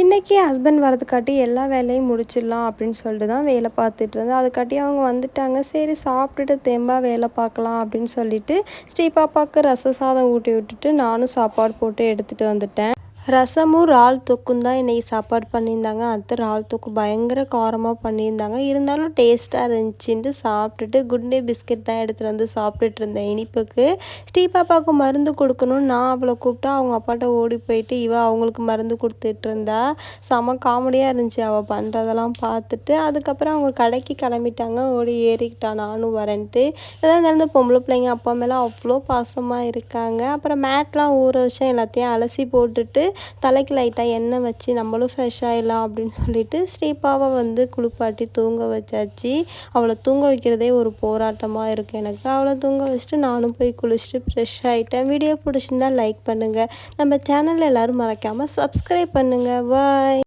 இன்றைக்கி ஹஸ்பண்ட் வரதுக்காட்டி எல்லா வேலையும் முடிச்சிடலாம் அப்படின்னு சொல்லிட்டு தான் வேலை பார்த்துட்டு இருந்தேன். அதுக்காட்டி அவங்க வந்துட்டாங்க. சரி சாப்பிட்டுட்டு தெம்பாக வேலை பார்க்கலாம் அப்படின்னு சொல்லிட்டு ஸ்ரீ பாப்பாவுக்கு ரச சாதம் ஊட்டி விட்டுட்டு நானும் சாப்பாடு போட்டு எடுத்துகிட்டு வந்துட்டேன். ரசமும் இறால் தொக்கும் தான் இன்றைக்கி சாப்பாடு பண்ணியிருந்தாங்க. அத்தை இறால் தொக்கு பயங்கர காரமாக பண்ணியிருந்தாங்க. இருந்தாலும் டேஸ்ட்டாக இருந்துச்சுன்ட்டு சாப்பிட்டுட்டு குட் டே பிஸ்கெட் தான் எடுத்துகிட்டு வந்து சாப்பிட்டுட்டு இருந்தேன் இனிப்புக்கு. ஸ்ரீ பாப்பாவுக்கு மருந்து கொடுக்கணும்னு நான் அவளை கூப்பிட்டா அவங்க அப்பாட்ட ஓடி போயிட்டு இவ அவங்களுக்கு மருந்து கொடுத்துட்டு இருந்தா. செம காமெடியாக இருந்துச்சு. அவள் பண்ணுறதெல்லாம் பார்த்துட்டு அதுக்கப்புறம் அவங்க கடைக்கு கிளம்பிட்டாங்க. ஓடி ஏறிக்கிட்டா நானும் வரேன்ட்டு. இதான் இருந்தாலும் பொம்பளை பிள்ளைங்க அப்பா மேலே அவ்வளோ பாசமாக இருக்காங்க. அப்புறம் மேட்லாம் ஊற வச்சேன் எல்லாத்தையும் அலசி போட்டுட்டு தலைக்கு லைட்டாக எண்ணெய் வச்சு நம்மளும் ஃப்ரெஷ் ஆகிடலாம் அப்படின்னு சொல்லிட்டு ஸ்ரீபாவை வந்து குளிப்பாட்டி தூங்க வச்சாச்சு. அவளை தூங்க வைக்கிறதே ஒரு போராட்டமாக இருக்குது எனக்கு. அவளை தூங்க வச்சுட்டு நானும் போய் குளிச்சுட்டு ஃப்ரெஷ் ஆகிட்டேன் வீடியோ பிடிச்சிருந்தா லைக் பண்ணுங்கள் நம்ம சேனல் எல்லோரும் மறக்காமல் சப்ஸ்கிரைப் பண்ணுங்கள் பாய்